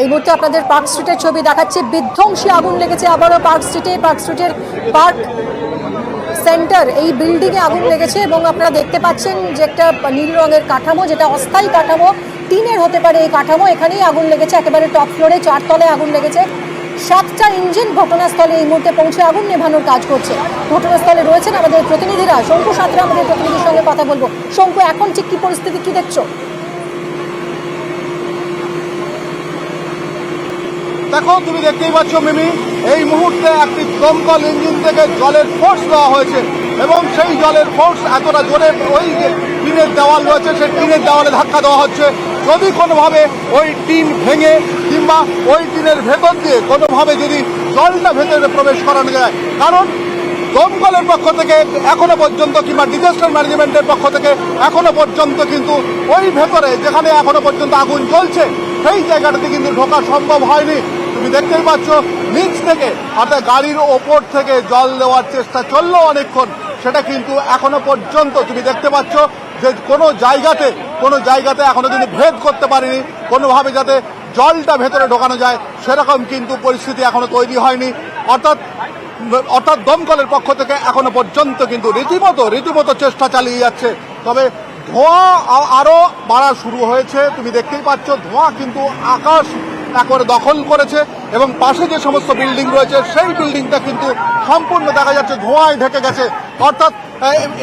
এই মুহূর্তে আপনাদের পার্ক স্ট্রিটের ছবি দেখাচ্ছে। বিধ্বংসী আগুন লেগেছে আবারও পার্ক স্ট্রিটে পার্ক স্ট্রিটের পার্ক সেন্টার এই বিল্ডিংয়ে আগুন লেগেছে এবং আপনারা দেখতে পাচ্ছেন যে একটা নীল রঙের কাঠামো, যেটা অস্থায়ী কাঠামো, টিনের হতে পারে এই কাঠামো, এখানেই আগুন লেগেছে, একেবারে টপ ফ্লোরে চারতলায় আগুন লেগেছে। সাতটা ইঞ্জিন ঘটনাস্থলে এই মুহূর্তে পৌঁছে আগুন নেভানোর কাজ করছে। ঘটনাস্থলে রয়েছেন আমাদের প্রতিনিধিরা। শঙ্কু সাঁতরা আমাদের প্রতিনিধির সঙ্গে কথা বলব। শঙ্কু, এখন ঠিক কি পরিস্থিতি, কি দেখছ? দেখো তুমি দেখতেই পাচ্ছ, মিমি, এই মুহূর্তে একটি দমকল ইঞ্জিন থেকে জলের ফোর্স দেওয়া হয়েছে এবং সেই জলের ফোর্স এতটা জোরে ওই যে টিনের দেওয়াল রয়েছে, সেই টিনের দেওয়ালে ধাক্কা দেওয়া হচ্ছে। যদি কোনোভাবে ওই টিন ভেঙে কিংবা ওই টিনের ভেতর দিয়ে কোনোভাবে যদি জলটা ভেতরে প্রবেশ করানো যায়, কারণ দমকলের পক্ষ থেকে এখনও পর্যন্ত কিংবা ডিজাস্টার ম্যানেজমেন্টের পক্ষ থেকে এখনও পর্যন্ত কিন্তু ওই ভেতরে যেখানে এখনও পর্যন্ত আগুন জ্বলছে, সেই জায়গাটাতে কিন্তু ঢোকা সম্ভব হয়নি। তুমি দেখতেই পাচ্ছ, নিচ থেকে, অর্থাৎ গাড়ির ওপর থেকে জল দেওয়ার চেষ্টা চলল অনেকক্ষণ। সেটা কিন্তু এখনও পর্যন্ত তুমি দেখতে পাচ্ছ যে কোনো জায়গাতে কোনো জায়গাতে এখনও কিন্তু ভেদ করতে পারেনি। কোনোভাবে যাতে জলটা ভেতরে ঢোকানো যায়, সেরকম কিন্তু পরিস্থিতি এখনও তৈরি হয়নি। অর্থাৎ অর্থাৎ দমকলের পক্ষ থেকে এখনও পর্যন্ত কিন্তু রীতিমতো রীতিমতো চেষ্টা চালিয়ে যাচ্ছে। তবে ধোঁয়া আ- আরও বাড়া শুরু হয়েছে। তুমি দেখতেই পাচ্ছ, ধোঁয়া কিন্তু আকাশ একবারে দখল করেছে এবং পাশে যে সমস্ত বিল্ডিং রয়েছে, সেই বিল্ডিংটা কিন্তু সম্পূর্ণ দেখা যাচ্ছে ধোঁয়ায় ঢেকে গেছে। অর্থাৎ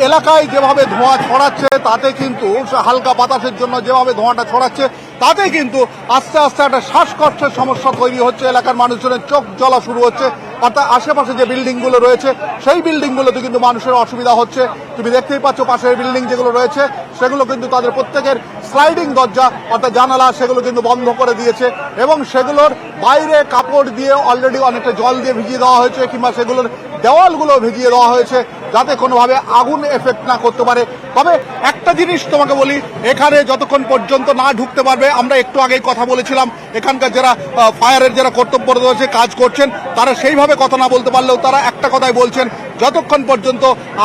এলাকায় যেভাবে ধোঁয়া ছড়াচ্ছে, তাতে কিন্তু হালকা বাতাসের জন্য যেভাবে ধোঁয়াটা ছড়াচ্ছে, তাতে কিন্তু আস্তে আস্তে একটা শ্বাসকষ্টের সমস্যা তৈরি হচ্ছে। এলাকার মানুষজনের চোখ জ্বলা শুরু হচ্ছে। অর্থাৎ আশেপাশে যে বিল্ডিংগুলো রয়েছে, সেই বিল্ডিংগুলোতে কিন্তু মানুষের অসুবিধা হচ্ছে। তুমি দেখতেই পাচ্ছ পাশের বিল্ডিং যেগুলো রয়েছে, সেগুলো কিন্তু তাদের প্রত্যেকের স্লাইডিং দরজা, অর্থাৎ জানালা, সেগুলো কিন্তু বন্ধ করে দিয়েছে এবং সেগুলোর বাইরে কাপড় দিয়ে অলরেডি অনেকটা জল দিয়ে ভিজিয়ে দেওয়া হয়েছে, কিংবা সেগুলোর দেওয়ালগুলো ভিজিয়ে দেওয়া হয়েছে। যাতে কোনোভাবে আগুন এফেক্ট না করতে পারে। তবে একটা জিনিস তোমাকে বলি, এখানে যতক্ষণ পর্যন্ত না ঢুকতে পারবে, আমরা একটু আগেই কথা বলেছিলাম, এখানকার যারা ফায়ারের যারা কর্তব্যরত আছে, কাজ করছেন, তারা সেইভাবে কথা না বলতে পারলেও তারা একটা কথাই বলছেন যতক্ষণ পর্যন্ত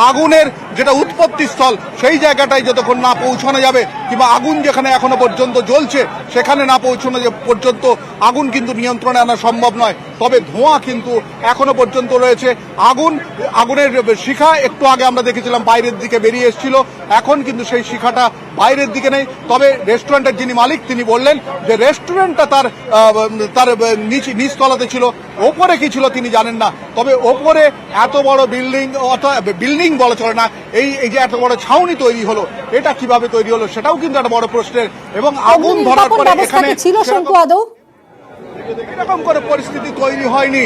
আগুনের যেটা উৎপত্তি স্থল, সেই জায়গাটায় যতক্ষণ না পৌঁছানো যাবে, কিংবা আগুন যেখানে এখনও পর্যন্ত জ্বলছে, সেখানে না পৌঁছানো পর্যন্ত আগুন কিন্তু নিয়ন্ত্রণে আনা সম্ভব নয়। তবে ধোঁয়া কিন্তু এখনও পর্যন্ত রয়েছে। আগুন, আগুনের শিখা একটু আগে আমরা দেখেছিলাম বাইরের দিকে বেরিয়ে এসেছিল। এখন কিন্তু সেই শিখাটা বাইরের দিকে নেই। তবে রেস্টুরেন্টের যিনি মালিক, তিনি বললেন যে রেস্টুরেন্টটা তার তার নিচ নিচতলাতে ছিল। ওপরে কি ছিল তিনি জানেন না। তবে ওপরে এত বড় বিল্ডিং অর্থাৎ বিল্ডিং বলা চলে না এই এই যে এত বড় ছাউনি তৈরি হলো এটা কীভাবে তৈরি হলো সেটাও কিন্তু একটা বড় প্রশ্নের এবং আগুন ধরার পরে এখানে ছিল শঙ্কু আদৌ? এরকম করে পরিস্থিতি তৈরি হয়নি।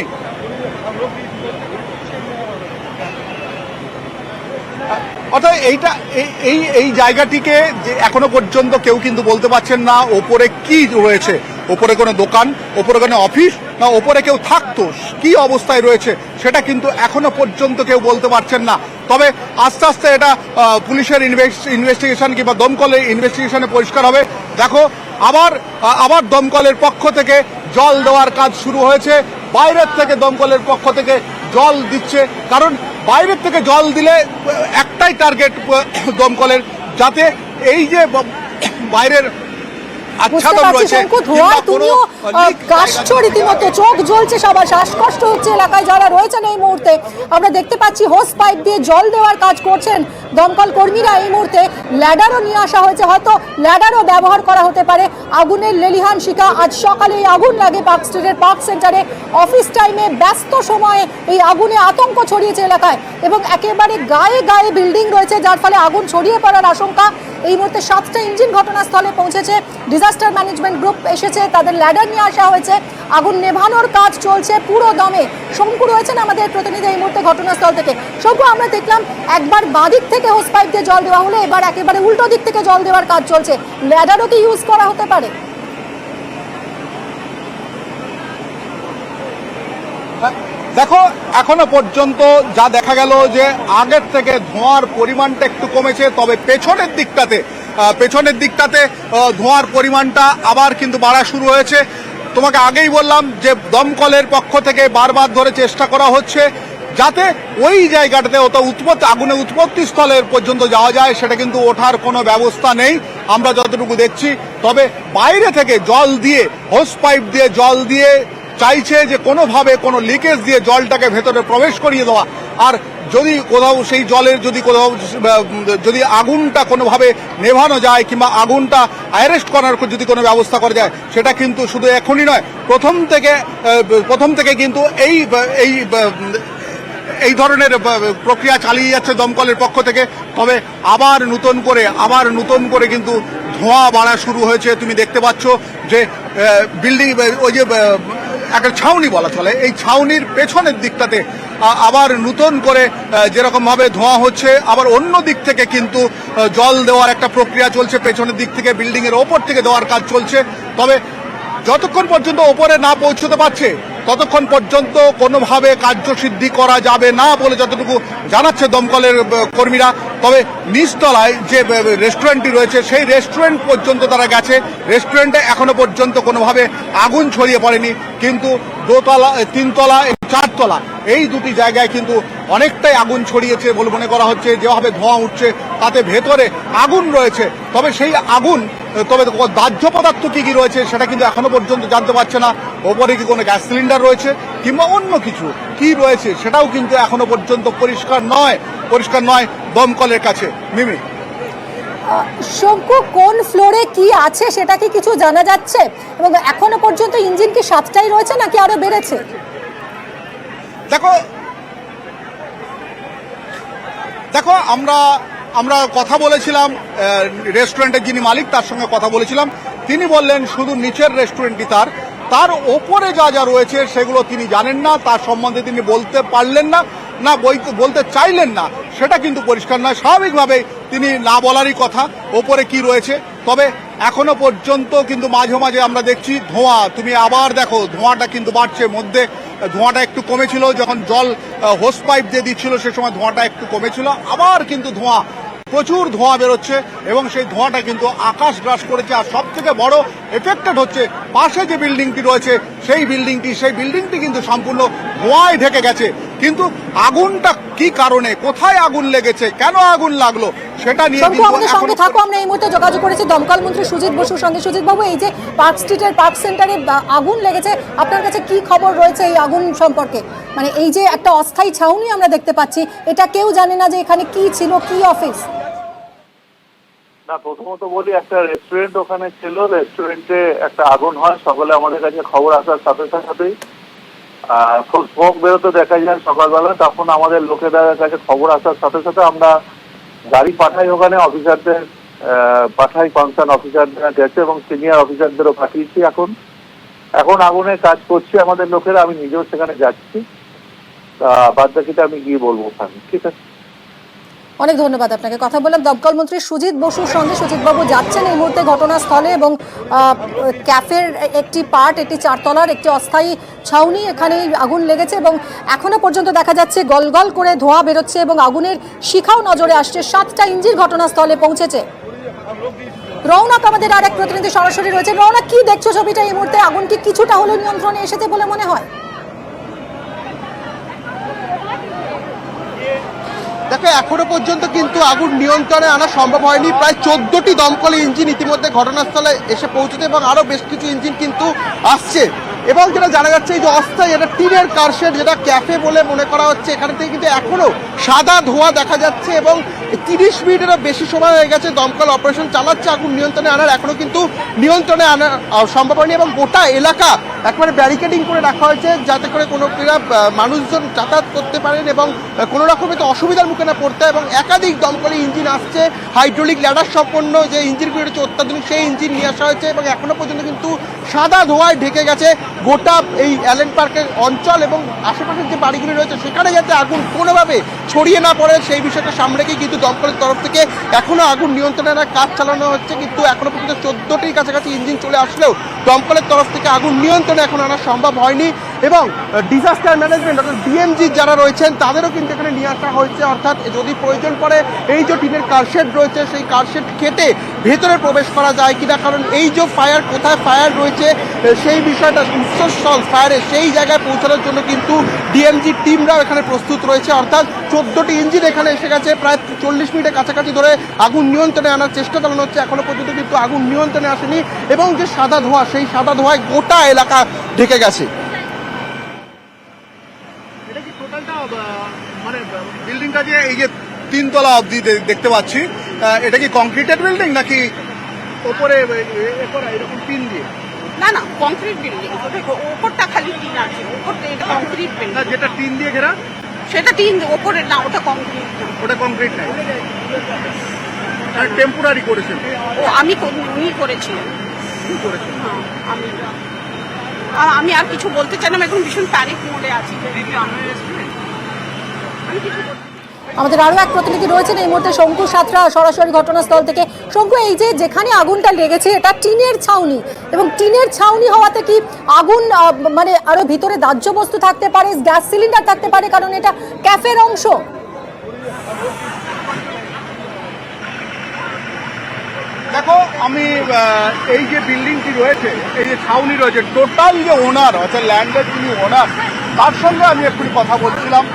অর্থাৎ এইটা এই- এই এই জায়গাটিকে যে এখনও পর্যন্ত কেউ কিন্তু বলতে পারছেন না ওপরে কি রয়েছে। ওপরে কোনো দোকান, ওপরে কোনো অফিস, না ওপরে কেউ থাকতো, কি অবস্থায় রয়েছে সেটা কিন্তু এখনও পর্যন্ত কেউ বলতে পারছেন না। তবে আস্তে আস্তে এটা পুলিশের ইনভেস্টিগেশন কিংবা দমকলের ইনভেস্টিগেশনে পরিষ্কার হবে। দেখো, আবার আবার দমকলের পক্ষ থেকে জল দেওয়ার কাজ শুরু হয়েছে। বাইরের থেকে দমকলের পক্ষ থেকে জল দিচ্ছে। কারণ বাইরের থেকে জল দিলে, একটাই টার্গেট দমকলের, যাতে এই যে বাইরের আচ্ছাদন রয়েছে ধোঁয়ায় তুমিও leak কাশছো রীতিমতো চোখ জ্বলছে সবার শ্বাসকষ্ট হচ্ছে এলাকায় যারা রয়েছেন এই মুহূর্তে। আমরা দেখতে পাচ্ছি হোস পাইপ দিয়ে জল দেওয়ার কাজ করছেন দমকল কর্মীরা এই মুহূর্তে। ল্যাডারও নিয়ে আসা হয়েছে হয়তো ল্যাডারও ব্যবহার করা হতে পারে। আগুনের লেলিহান শিখা আজ সকালে এই আগুন লাগে পার্ক স্ট্রিটের পার্ক সেন্টারে। অফিস টাইমে ব্যস্ত সময়ে এই আগুনে আতঙ্ক ছড়িয়েছে এলাকায় এবং একেবারে গায়ে গায়ে বিল্ডিং রয়েছে যার ফলে আগুন ছড়িয়ে পড়ার আশঙ্কা এই মুহূর্তে সাতটা ইঞ্জিন ঘটনাস্থলে পৌঁছেছে। ডিজাস্টার ম্যানেজমেন্ট গ্রুপ এসেছে, তাদের ল্যাডার নিয়ে আসা হয়েছে। আগুন নেভানোর কাজ চলছে, পুরো দমে। শঙ্কু রয়েছেন আমাদের প্রতিনিধি এই মুহূর্তে ঘটনাস্থল থেকে। শঙ্কু, আমরা দেখলাম একবার বাঁদিক থেকে হোস পাইপ দিয়ে জল দেওয়া হলে, এবার একেবারে উল্টো দিক থেকে জল দেওয়ার কাজ চলছে। ল্যাডারও কি ইউজ করা হতে পারে? দেখো, এখনও পর্যন্ত যা দেখা গেল যে আগের থেকে ধোঁয়ার পরিমাণটা একটু কমেছে, তবে পেছনের দিকটাতে পেছনের দিকটাতে ধোঁয়ার পরিমাণটা আবার কিন্তু বাড়া শুরু হয়েছে। তোমাকে আগেই বললাম যে দমকলের পক্ষ থেকে বারবার ধরে চেষ্টা করা হচ্ছে, যাতে ওই জায়গাটাতে ওটা উৎপত্তি আগুনের উৎপত্তি স্থলের পর্যন্ত যাওয়া যায়, সেটা কিন্তু ওঠার কোনো ব্যবস্থা নেই। আমরা যতটুকু দেখছি, তবে বাইরে থেকে জল দিয়ে হোস পাইপ দিয়ে জল দিয়ে চাইছে যে কোনোভাবে কোনো লিকেজ দিয়ে জলটাকে ভেতরে প্রবেশ করিয়ে দেওয়া। আর যদি কোথাও সেই জলের যদি কোথাও যদি আগুনটা কোনোভাবে নেভানো যায় কিংবা আগুনটা অ্যারেস্ট করার যদি কোনো ব্যবস্থা করা যায়, সেটা কিন্তু শুধু এখনই নয়, প্রথম থেকে প্রথম থেকে কিন্তু এই এই এই ধরনের প্রক্রিয়া চালিয়ে যাচ্ছে দমকলের পক্ষ থেকে। তবে আবার নতুন করে, আবার নতুন করে কিন্তু ধোঁয়া বাড়া শুরু হয়েছে। তুমি দেখতে পাচ্ছ যে বিল্ডিং ওই যে একটা ছাউনি বলা চলে। এই ছাউনির পেছনের দিকটাতে আবার নতুন করে যেরকমভাবে ধোঁয়া হচ্ছে, আবার অন্য দিক থেকে কিন্তু জল দেওয়ার একটা প্রক্রিয়া চলছে, পেছনের দিক থেকে বিল্ডিংয়ের ওপর থেকে দেওয়ার কাজ চলছে। তবে যতক্ষণ পর্যন্ত ওপরে না পৌঁছতে পারছে ততক্ষণ পর্যন্ত কোনোভাবে কার্যসিদ্ধি করা যাবে না বলে যতটুকু জানাচ্ছে দমকলের কর্মীরা, তবে নিচতলায় যে রেস্টুরেন্টটি রয়েছে, সেই রেস্টুরেন্ট পর্যন্ত তারা গেছে। রেস্টুরেন্টে এখনও পর্যন্ত কোনোভাবে আগুন ছড়িয়ে পড়েনি। কিন্তু দোতলা, তিনতলা চারতলা। এই দুটি জায়গায় কিন্তু অনেকটাই আগুন ছড়িয়েছে বলে মনে করা হচ্ছে। যেভাবে ধোঁয়া উঠছে, তাতে ভেতরে আগুন রয়েছে। তবে সেই আগুন, তবে দাহ্য পদার্থ কি কি রয়েছে সেটা কিন্তু এখনও পর্যন্ত জানতে পারছে না। ওপরে কি কোনো গ্যাস সিলিন্ডার রয়েছে কিংবা অন্য কিছু কি রয়েছে সেটাও কিন্তু এখনও পর্যন্ত পরিষ্কার নয়। পরিষ্কার নয় দমকলের কাছে। মিমি। শঙ্কু, কোন ফ্লোরে কি আছে সেটা কি কিছু জানা যাচ্ছে? এবং এখনও পর্যন্ত ইঞ্জিন কি সাতটাই রয়েছে নাকি আরও বেড়েছে? দেখো দেখো, আমরা আমরা কথা বলেছিলাম রেস্টুরেন্টের যিনি মালিক, তার সঙ্গে কথা বলেছিলাম। তিনি বললেন, শুধু নিচের রেস্টুরেন্টটি তার। তার ওপরে যা যা রয়েছে, সেগুলো তিনি জানেন না। তার সম্বন্ধে তিনি বলতে পারলেন না না বলতে চাইলেন না। সেটা কিন্তু পরিষ্কার নয়। স্বাভাবিকভাবে তিনি না বলারই কথা, ওপরে কি রয়েছে। তবে এখনও পর্যন্ত কিন্তু মাঝে মাঝে আমরা দেখছি, ধোঁয়া। তুমি আবার দেখো, ধোঁয়াটা কিন্তু বাড়ছে। মধ্যে ধোঁয়াটা একটু কমেছিল, যখন জল হোস পাইপ দিয়ে দিচ্ছিল সে সময় ধোঁয়াটা একটু কমেছিল। আবার কিন্তু ধোঁয়া, প্রচুর ধোঁয়া বেরোচ্ছে এবং সেই ধোঁয়াটা কিন্তু আকাশ গ্রাস করেছে। আর সব থেকে বড় এফেক্টেড হচ্ছে পাশে যে বিল্ডিংটি রয়েছে, সেই বিল্ডিংটি সেই বিল্ডিংটি কিন্তু সম্পূর্ণ ধোঁয়ায় ঢেকে গেছে। কিন্তু আগুনটা কি কারণে কোথায় আগুন লেগেছে কেন আগুন লাগল সেটা নিয়ে কিন্তু আমাদের সঙ্গে থাকো আমরা এই মুহূর্তে যোগাযোগ করেছি দমকল মন্ত্রী সুজিত বসুর সঙ্গে। সুজিত বাবু এই যে পার্ক স্ট্রিটের পার্ক সেন্টারে আগুন লেগেছে আপনার কাছে কি খবর রয়েছে এই আগুন সম্পর্কে? মানে এই যে একটা অস্থায়ী ছাউনি আমরা দেখতে পাচ্ছি এটা কেউ জানে না যে এখানে কি ছিল কি অফিস? না প্রথমত বলি একটা রেস্টুরেন্ট ওখানে ছিল রেস্টুরেন্টে একটা আগুন হয় সকালে আমাদের কাছে খবর আসার সাথে সাথেই। খুব স্মোক বেরোতে দেখা যায় সকালবেলা, তখন আমাদের লোকেদের কাছে খবর আসার সাথে সাথে আমরা গাড়ি পাঠাই ওখানে অফিসারদের পাঠাই কনসার্ন অফিসারদের গেছে এবং সিনিয়র অফিসারদেরও পাঠিয়েছি এখন। এখন আগুনে কাজ করছি আমাদের লোকেরা, আমি নিজেও সেখানে যাচ্ছি। বাদ বাকিটা আমি গিয়ে বলব ওখানে, ঠিক আছে? অনেক ধন্যবাদ আপনাকে। কথা বললাম দমকল মন্ত্রী সুজিত বসুর সঙ্গে। সুজিত বাবু যাচ্ছেন এই মুহূর্তে ঘটনাস্থলে এবং ক্যাফের একটি পার্ট, একটি চারতলার একটি অস্থায়ী ছাউনি এখানে আগুন লেগেছে এবং এখনও পর্যন্ত দেখা যাচ্ছে গলগল করে ধোঁয়া বেরোচ্ছে এবং আগুনের শিখাও নজরে আসছে। সাতটা ইঞ্জিন ঘটনাস্থলে পৌঁছেছে। রৌনক আমাদের আর এক প্রতিনিধি সরাসরি রয়েছে। রৌনক কি দেখছ ছবিটা এই মুহূর্তে? আগুন কি কিছুটা হলেও নিয়ন্ত্রণে এসেছে বলে মনে হয়? দেখো, এখনও পর্যন্ত কিন্তু আগুন নিয়ন্ত্রণে আনা সম্ভব হয়নি। প্রায় চোদ্দটি দমকল ইঞ্জিন ইতিমধ্যে ঘটনাস্থলে এসে পৌঁছেছে এবং আরও বেশ কিছু ইঞ্জিন কিন্তু আসছে। এবং যেটা জানা যাচ্ছে, এই যে অস্থায়ী, এটা টিনের কারশেড যেটা ক্যাফে বলে মনে করা হচ্ছে, এখান থেকে কিন্তু এখনও সাদা ধোঁয়া দেখা যাচ্ছে এবং তিরিশ মিনিটেরও বেশি সময় হয়ে গেছে, দমকল অপারেশন চালাচ্ছে, আগুন নিয়ন্ত্রণে আনার, এখনও কিন্তু নিয়ন্ত্রণে আনা সম্ভব হয়নি এবং গোটা এলাকা একবারে ব্যারিকেডিং করে রাখা হয়েছে, যাতে করে কোনো মানুষজন যাতায়াত করতে পারেন এবং কোনো রকমের তো অসুবিধার মুখে না পড়তে এবং একাধিক দমকলে ইঞ্জিন আসছে হাইড্রোলিক ল্যাডার সম্পন্ন যে ইঞ্জিনগুলো রয়েছে, অত্যাধুনিক সেই ইঞ্জিন নিয়ে আসা হয়েছে এবং এখনও পর্যন্ত কিন্তু সাদা ধোঁয়ায় ঢেকে গেছে গোটা এই অ্যালেন পার্কের অঞ্চল এবং আশেপাশের যে বাড়িগুলি রয়েছে, সেখানে যাতে আগুন কোনোভাবে ছড়িয়ে না পড়ে, সেই বিষয়টা সামনে রেখেই কিন্তু দমকলের তরফ থেকে এখনও আগুন নিয়ন্ত্রণে আনার কাজ চালানো হচ্ছে। কিন্তু এখনও পর্যন্ত চোদ্দোটির কাছাকাছি ইঞ্জিন চলে আসলেও দমকলের তরফ থেকে আগুন নিয়ন্ত্রণে এখন আনা সম্ভব হয়নি। এবং ডিজাস্টার ম্যানেজমেন্ট অর্থাৎ ডিএমজি যারা রয়েছেন, তাদেরও কিন্তু এখানে নিয়ে আসা হয়েছে। অর্থাৎ যদি প্রয়োজন পড়ে, এই যে টিনের কারশেড রয়েছে, সেই কারশেড কেটে ভেতরে প্রবেশ করা যায় কিনা? কারণ এই যে ফায়ার কোথায় ফায়ার রয়েছে সেই বিষয়টা উৎসস্থল ফায়ারে সেই জায়গায় পৌঁছানোর জন্য কিন্তু ডিএমজি টিমরাও এখানে প্রস্তুত রয়েছে। অর্থাৎ চোদ্দটি ইঞ্জিন এখানে এসে গেছে, প্রায় চল্লিশ মিনিটের কাছাকাছি ধরে আগুন নিয়ন্ত্রণে আনার চেষ্টা চালানো হচ্ছে। এখনও পর্যন্ত কিন্তু আগুন নিয়ন্ত্রণে আসেনি এবং যে সাদা ধোঁয়া, সেই সাদা ধোঁয়ায় গোটা এলাকা ঢেকে গেছে এটা কি টোটালটা মানে বিল্ডিংটা যে এই যে তিনতলা অবধি দেখতে পাচ্ছি। এটা কি কংক্রিটেড বিল্ডিং নাকি ওপরে এরকম টিন দিয়ে? না না কংক্রিট বিল্ডিং ওপরটা খালি টিন আছে ওপরটা এটা কংক্রিট না বিল্ডিং যেটা টিন দিয়ে ঘেরা? সেটা টিন ওপরে না ওটা কংক্রিট ওটা কংক্রিট নাই। টেম্পোরারি করেছেন ও আমি উনি করেছিলেন। হ্যাঁ আমি আমি আর কিছু বলতে চাই না এখন ভীষণ প্যানিক মোডে আছি। আমি কিছু আমাদের আরও এক প্রতিনিধি রয়েছেন। এই মুহূর্তে শঙ্কু সাতরা সরাসরি ঘটনাস্থল থেকে। শঙ্কু, এই যে যেখানে আগুনটা লেগেছে, এটা টিনের ছাউনি। এবং টিনের ছাউনি হওয়াতে কি আগুন মানে আরও ভিতরে দাহ্য বস্তু থাকতে পারে, গ্যাস সিলিন্ডার থাকতে পারে? কারণ এটা ক্যাফের অংশ। দেখো, আমি এই যে বিল্ডিংটি রয়েছে, এই যে ছাউনি রয়েছে, টোটাল যে ওনার, অর্থাৎ ল্যান্ডের যিনি ওনার, তার সঙ্গে আমি এক্ষুনি কথা বলছিলাম।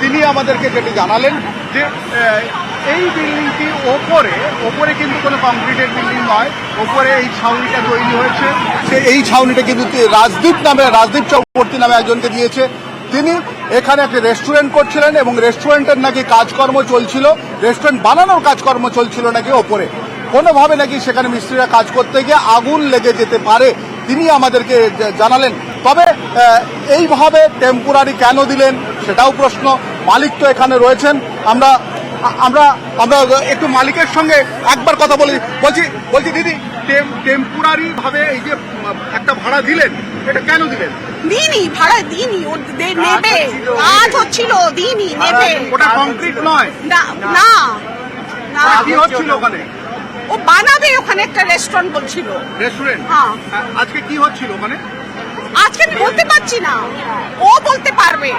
তিনি আমাদেরকে যেটি জানালেন যে এই বিল্ডিংটি ওপরে ওপরে কিন্তু কোনো কংক্রিটের বিল্ডিং নয়, ওপরে এই ছাউনিটা তৈরি হয়েছে। সে এই ছাউনিটা কিন্তু রাজদীপ নামে, রাজদীপ চক্রবর্তী নামে একজনকে দিয়েছে। তিনি এখানে একটা রেস্টুরেন্ট করছিলেন এবং রেস্টুরেন্টের নাকি কাজকর্ম চলছিল, রেস্টুরেন্ট বানানোর কাজকর্ম চলছিল নাকি ওপরে। কোনোভাবে নাকি সেখানে মিস্ত্রিরা কাজ করতে গিয়ে আগুন লেগে যেতে পারে, তিনি আমাদেরকে জানালেন। তবে এইভাবে টেম্পোরারি কেন দিলেন? সেটাও প্রশ্ন। মালিক তো এখানে রয়েছেন। আমরা আমরা আমরা একটু মালিকের সঙ্গে একবার কথা বলি। বলছি বলছি দিদি টেম্পোরারি ভাবে এই যে একটা ভাড়া দিলেন এটা কেন দিলেন? দিইনি ভাড়া দিইনি। নেবে। কাজ হচ্ছিল দিইনি নেবে। ওটা কংক্রিট নয়। না না। না। কি হচ্ছিল ওখানে? ও বানাবে ওখানে একটা রেস্টুরেন্ট বলছিল। রেস্টুরেন্ট হ্যাঁ। আজকে কি হচ্ছিল ওখানে? আজকে আমি বলতে পারছি না। ও বলতে পারবে।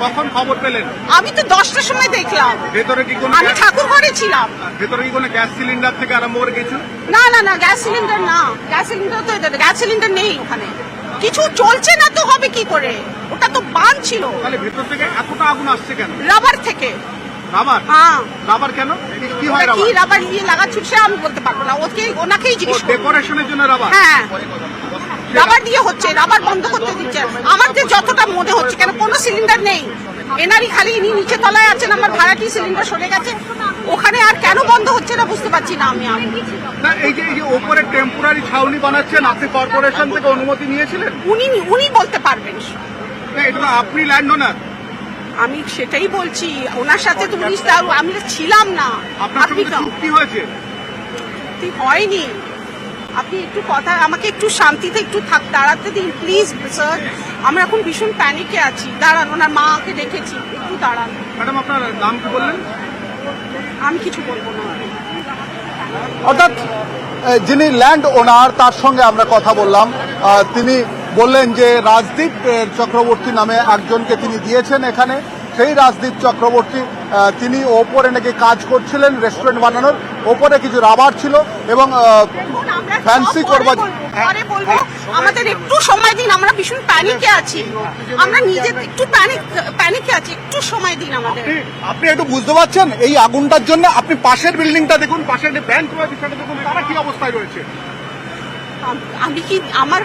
কখন খবর পেলেন? আমি তো দশটার সময় দেখলাম। ভেতরে কি কোনো আমি ঠাকুর ঘরে ছিলাম। ভেতরে কি কোনো গ্যাস সিলিন্ডার থেকে আরম্ভ করে কিছু? না না না গ্যাস সিলিন্ডার না। গ্যাস সিলিন্ডার তো গ্যাস সিলিন্ডার নেই ওখানে। কিছু চলছে না তো হবে কি করে? ওটা তো বান ছিল। তাহলে ভেতর থেকে এতটা আগুন আসছে কেন? রাবার থেকে। রাবার? হ্যাঁ। রাবার কেন? কি- হয় ওটা কি রাবার? রাবার নিয়ে লাগাচ্ছিল সে আমি বলতে পারব না। ওকে ওনাকেই জিজ্ঞেস। ডেকোরেশনের জন্য রাবার? হ্যাঁ। রাবার দিয়ে হচ্ছে রাবার বন্ধ করতে দিচ্ছে। আমার যে যতটা মনে হচ্ছে কেন কোনো সিলিন্ডার নেই। এনারই খালি ইনি নিচে তলায় আছেন আমার ভাড়াটি সিলিন্ডার সরে গেছে। ওখানে আর কেন বন্ধ হচ্ছে না বুঝতে পারছি না আমি আমি। না এই যে এই যে ওপরে টেম্পোরারি ছাউনি বানাচ্ছেন আপনি কর্পোরেশন থেকে অনুমতি নিয়েছিলেন? উনি উনি বলতে পারবেন। না এটা তো আপনি ল্যান্ড ওনার আমি সেটাই বলছি ওনার সাথে তো উনি আমি ছিলাম না। আপনার আপনি সঙ্গে চুক্তি হয়েছে? চুক্তি হয়নি। আপনি একটু কথা আমাকে একটু শান্তিতে একটু থাক দাঁড়াতে দিন প্লিজ স্যার আমরা এখন ভীষণ প্যানিকে আছি। দাঁড়ান ওনার মাকে দেখেছি। একটু দাঁড়ান। ম্যাডাম আপনার নাম কি বললেন? আমি কিছু বলব না। অর্থাৎ যিনি ল্যান্ড ওনার তার সঙ্গে আমরা কথা বললাম। তিনি বললেন যে রাজদীপ চক্রবর্তী নামে একজনকে তিনি দিয়েছেন এখানে। সেই রাজদীপ চক্রবর্তী তিনি ওপরে নাকি কাজ করছিলেন রেস্টুরেন্ট বানানোর। ওপরে কিছু রাবার ছিল এবং ফ্যান্সি করবার আমাদের একটু সময় দিন আমরা ভীষণ প্যানিকে আছি। আমরা নিজে একটু প্যানিক প্যানিকে আছি একটু সময় দিন আমাদের। আপনি- একটু বুঝতে পারছেন? এই আগুনটার জন্য আপনি পাশের বিল্ডিংটা দেখুন পাশের ব্যাংক দেখুন তারা কি অবস্থায় রয়েছে? আমি কি আমার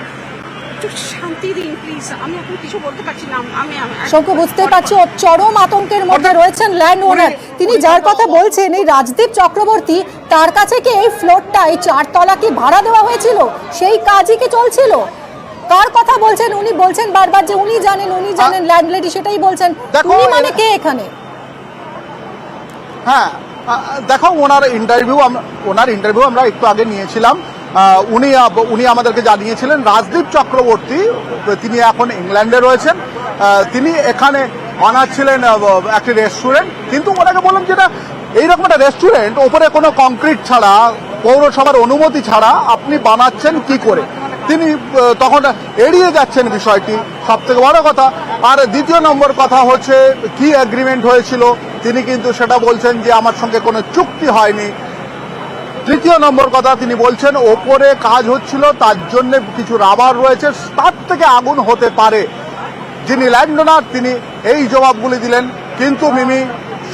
একটু শান্তি দিন প্লিজ আমি এখন কিছু বলতে পারছি না। আমি আমি- শঙ্কু বুঝতে পারছি চরম আতঙ্কের মধ্যে রয়েছেন ল্যান্ড ওনার তিনি যার কথা বলছেন এই রাজদীপ চক্রবর্তী তার কাছে কি এই ফ্লোরটা এই চারতলা কি ভাড়া দেওয়া হয়েছিল? সেই কাজই কি চলছিল? কার কথা বলছেন? উনি বলছেন বারবার যে উনি জানেন উনি জানেন ল্যান্ডলেডি সেটাই বলছেন। উনি মানে কে এখানে? হ্যাঁ দেখো ওনার ইন্টারভিউ ওনার ইন্টারভিউ আমরা একটু আগে নিয়েছিলাম। উনি উনি আমাদেরকে জানিয়েছিলেন রাজদীপ চক্রবর্তী তিনি এখন ইংল্যান্ডে রয়েছেন। তিনি এখানে বানাচ্ছিলেন আহ, একটি রেস্টুরেন্ট কিন্তু ওনাকে বললাম যেটা এইরকম একটা রেস্টুরেন্ট ওপরে কোনো কংক্রিট ছাড়া পৌরসভার অনুমতি ছাড়া আপনি বানাচ্ছেন কি করে? তিনি তখন এড়িয়ে যাচ্ছেন বিষয়টি। সব থেকে বড় কথা আর দ্বিতীয় নম্বর কথা হচ্ছে কি এগ্রিমেন্ট হয়েছিল? তিনি কিন্তু সেটা বলছেন যে আমার সঙ্গে কোনো চুক্তি হয়নি। তৃতীয় নম্বর কথা তিনি বলছেন, ওপরে কাজ হচ্ছিল, তার জন্য কিছু রাবার রয়েছে, তার থেকে আগুন হতে পারে। যিনি ল্যান্ডোনার, তিনি এই জবাবগুলি দিলেন। কিন্তু মিমি,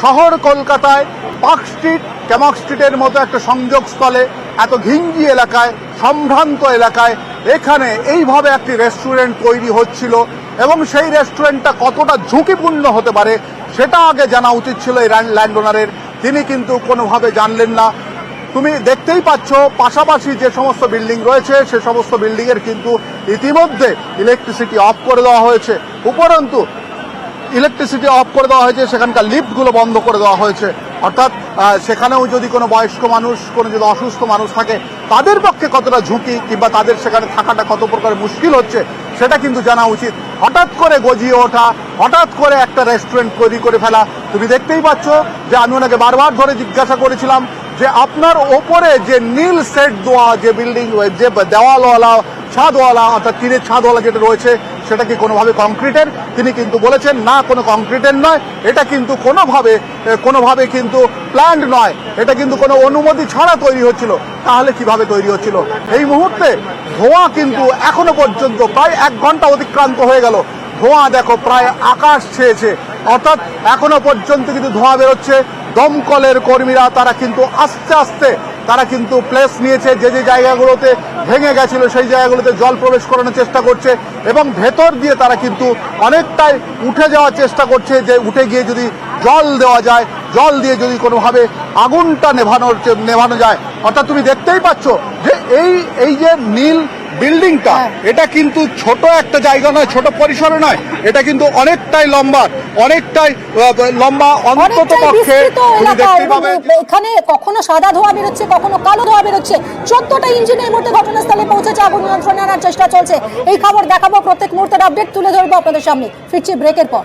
শহর কলকাতায় পার্ক স্ট্রিট, ক্যামক স্ট্রিটের মতো একটা সংযোগস্থলে, এত ঘিঞ্জি এলাকায়, সম্ভ্রান্ত এলাকায়, এখানে এইভাবে একটি রেস্টুরেন্ট তৈরি হচ্ছিল। এবং সেই রেস্টুরেন্টটা কতটা ঝুঁকিপূর্ণ হতে পারে, সেটা আগে জানা উচিত ছিল এই ল্যান্ডোনারের। তিনি কিন্তু কোনোভাবে জানলেন না। তুমি দেখতেই পাচ্ছ, পাশাপাশি যে সমস্ত বিল্ডিং রয়েছে, সে সমস্ত বিল্ডিং এর কিন্তু ইতিমধ্যে ইলেকট্রিসিটি অফ করে দেওয়া হয়েছে। উপরন্তু ইলেকট্রিসিটি অফ করে দেওয়া হয়েছে, সেখানকার লিফটগুলো বন্ধ করে দেওয়া হয়েছে। অর্থাৎ সেখানেও যদি কোনো বয়স্ক মানুষ, কোনো যদি অসুস্থ মানুষ থাকে, তাদের পক্ষে কতটা ঝুঁকি কিংবা তাদের সেখানে থাকাটা কত প্রকার মুশকিল হচ্ছে, সেটা কিন্তু জানা উচিত। হঠাৎ করে গজিয়ে ওঠা, হঠাৎ করে একটা রেস্টুরেন্ট তৈরি করে ফেলা। তুমি দেখতেই পাচ্ছ যে আমি ওনাকে বারবার ধরে জিজ্ঞাসা করেছিলাম যে আপনার ওপরে যে নীল সেট দেওয়া যে বিল্ডিং যে দেওয়ালওয়ালা, ছাদওয়ালা, অর্থাৎ টিনের ছাদওয়ালা যেটা রয়েছে, সেটা কি কোনোভাবে কংক্রিটের তিনি কিন্তু বলেছেন, না, কোনো কংক্রিটের নয়। এটা কিন্তু কোনোভাবে কোনোভাবে কিন্তু প্ল্যান্ড নয়। এটা কিন্তু কোনো অনুমতি ছাড়া তৈরি হচ্ছিল। তাহলে কীভাবে তৈরি হচ্ছিল? এই মুহূর্তে ধোঁয়া কিন্তু এখনও পর্যন্ত প্রায় এক ঘণ্টা অতিক্রান্ত হয়ে গেল। ধোঁয়া দেখো, প্রায় আকাশ ছেয়েছে। অর্থাৎ এখনও পর্যন্ত কিন্তু ধোঁয়া বেরোচ্ছে। দমকলের কর্মীরা তারা কিন্তু আস্তে আস্তে তারা কিন্তু প্লেস নিয়েছে। যে যে জায়গাগুলোতে ভেঙে গেছিল সেই জায়গাগুলোতে জল প্রবেশ করানোর চেষ্টা করছে এবং ভেতর দিয়ে তারা কিন্তু অনেকটাই উঠে যাওয়ার চেষ্টা করছে যে উঠে গিয়ে যদি জল দেওয়া যায়, জল দিয়ে যদি কোনোভাবে আগুনটা নেভানোর নেভানো যায়। অর্থাৎ তুমি দেখতেই পাচ্ছ যে এই এই যে নীল বিল্ডিংটা হ্যাঁ। এটা কিন্তু ছোট একটা জায়গা নয় ছোট পরিসরে নয়। এটা কিন্তু অনেকটাই লম্বা অনেকটাই লম্বা অন্তত পক্ষে এখানে কখনো সাদা ধোঁয়া বেরোচ্ছে কখনো কালো ধোঁয়া বেরোচ্ছে। চোদ্দটা ইঞ্জিন এই মুহূর্তে ঘটনাস্থলে পৌঁছেছে আগুন নিয়ন্ত্রণে আনার চেষ্টা চলছে। এই খবর দেখাবো প্রত্যেক মুহূর্তের আপডেট তুলে ধরবো আপনাদের সামনে। ফিরছি ব্রেকের পর।